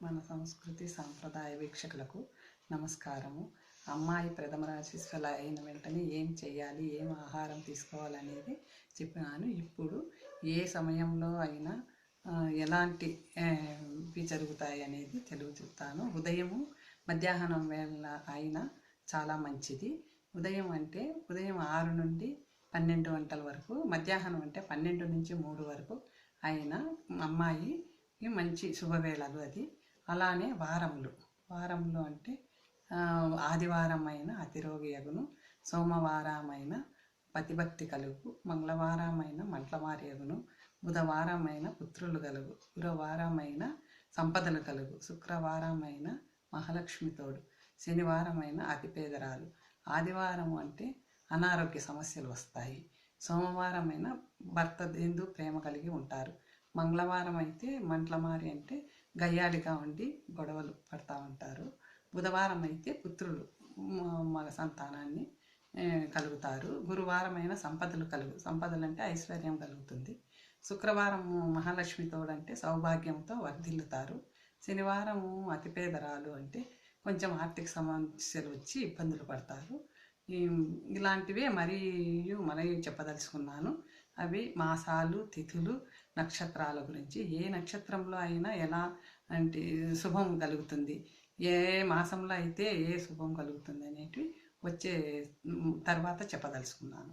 మన సంస్కృతి సాంప్రదాయ వీక్షకులకు నమస్కారము. అమ్మాయి ప్రథమ రాశిస్వల అయిన వెంటనే ఏం చేయాలి? ఏం ఆహారం తీసుకోవాలనేది చెప్పినాను. ఇప్పుడు ఏ సమయంలో అయినా ఎలాంటివి ఎలాంటి జరుగుతాయి అనేది తెలుగు చెప్తాను. ఉదయము మధ్యాహ్నం వేళ అయినా చాలా మంచిది. ఉదయం అంటే ఉదయం ఆరు నుండి పన్నెండు గంటల వరకు మధ్యాహ్నం అంటే పన్నెండు నుంచి మూడు వరకు అయినా అమ్మాయి మంచి శుభవేళలు అది. అలానే వారములు. వారములు అంటే ఆ, ఆదివారమైన అతిరోగియగును సోమవారమైన పతిభక్తి కలుగు మంగళవారమైన మంటలమారియగును బుధవారమైన పుత్రులు కలుగు గురువారమైన సంపదలు కలుగు శుక్రవారమైన మహాలక్ష్మి తోడు శనివారమైన అతిపేదరాలు. ఆదివారం అంటే అనారోగ్య సమస్యలు వస్తాయి. సోమవారమైన భర్త ఎందు ప్రేమ కలిగి ఉంటారు. మంగళవారం అయితే మంటలమారి అంటే గయ్యాడిగా ఉండి గొడవలు పడతా ఉంటారు. బుధవారం అయితే పుత్రులు మగ సంతానాన్ని కలుగుతారు. గురువారమైన సంపదలు కలుగు సంపదలు అంటే ఐశ్వర్యం కలుగుతుంది. శుక్రవారం మహాలక్ష్మితోడంటే సౌభాగ్యంతో వర్ధిల్లుతారు. శనివారము అతిపేదరాలు అంటే కొంచెం ఆర్థిక సమస్యలు వచ్చి ఇబ్బందులు పడతారు. ఇలాంటివే మరియు మరీ చెప్పదలుచుకున్నాను. అవి మాసాలు తిథులు నక్షత్రాల గురించి. ఏ నక్షత్రంలో అయినా ఎలా అంటే శుభం కలుగుతుంది? ఏ మాసంలో అయితే ఏ శుభం కలుగుతుంది అనేటివి వచ్చే తర్వాత చెప్పదలుచుకున్నాను.